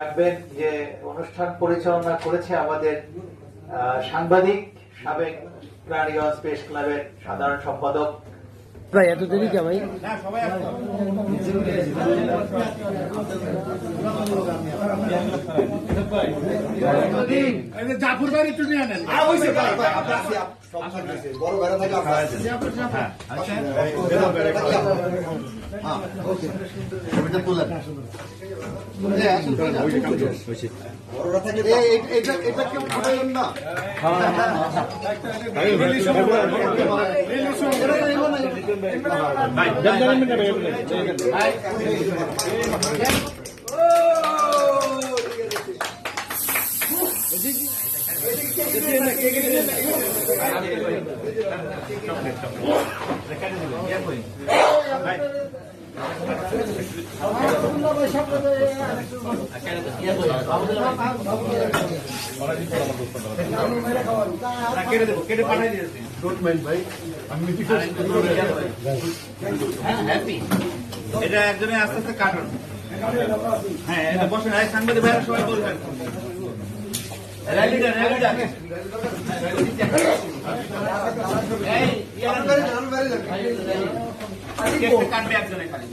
রাখবেন যে অনুষ্ঠান পরিচালনা করেছে আমাদের সাংবাদিক সাবেক প্রাণীগঞ্জ প্রেস ক্লাবের সাধারণ সম্পাদক। ভাই এত দেরি কে ভাই? জাফর বাড়ি একটু নিয়ে নেন বড় বেড়া থাকে ছবিটা বড়রা থাকে এটা একজনে আস্তে আস্তে কাটুন হ্যাঁ এটা বসেন সাংবাদিক ভাইরা সবাই বলবেন র্যালিটা র্যালিটা এই ইয়ার কাটবে একজনে খালি